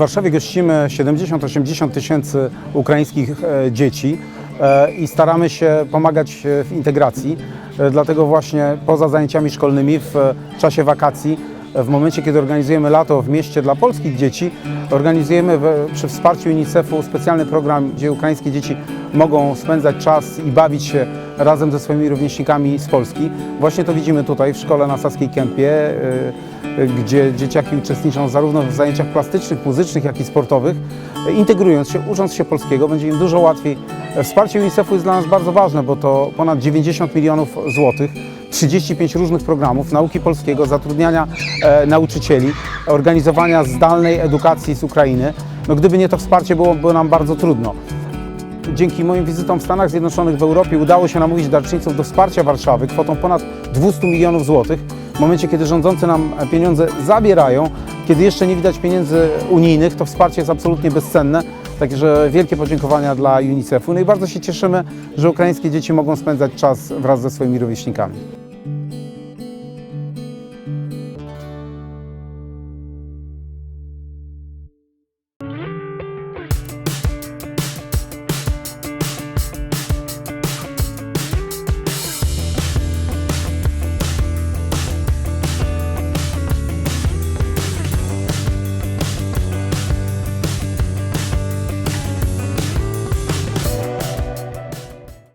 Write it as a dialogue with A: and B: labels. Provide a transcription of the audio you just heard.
A: Warszawie gościmy 70-80 tysięcy ukraińskich e, dzieci e, i staramy się pomagać e, w integracji. Dlatego właśnie poza zajęciami szkolnymi w czasie wakacji, w momencie kiedy organizujemy lato w mieście dla polskich dzieci, organizujemy przy wsparciu UNICEF-u specjalny program, gdzie ukraińskie dzieci mogą spędzać czas i bawić się razem ze swoimi rówieśnikami z Polski. Właśnie to widzimy tutaj w szkole na Saskiej Kępie. e, gdzie dzieciaki uczestniczą zarówno w zajęciach plastycznych, muzycznych, jak i sportowych. Integrując się, ucząc się polskiego, będzie im dużo łatwiej. Wsparcie UNICEF-u jest dla nas bardzo ważne, bo to ponad 90 milionów złotych, 35 różnych programów nauki polskiego, zatrudniania e, nauczycieli, organizowania zdalnej edukacji z Ukrainy. No, gdyby nie to wsparcie, byłoby nam bardzo trudno. Dzięki moim wizytom w Stanach Zjednoczonych, w Europie udało się namówić darczyńców do wsparcia Warszawy kwotą ponad 200 milionów złotych. W momencie, kiedy rządzący nam pieniądze zabierają, kiedy jeszcze nie widać pieniędzy unijnych, to wsparcie jest absolutnie bezcenne. Także wielkie podziękowania dla UNICEF-u. No i bardzo się cieszymy, że ukraińskie dzieci mogą spędzać czas wraz ze swoimi rówieśnikami.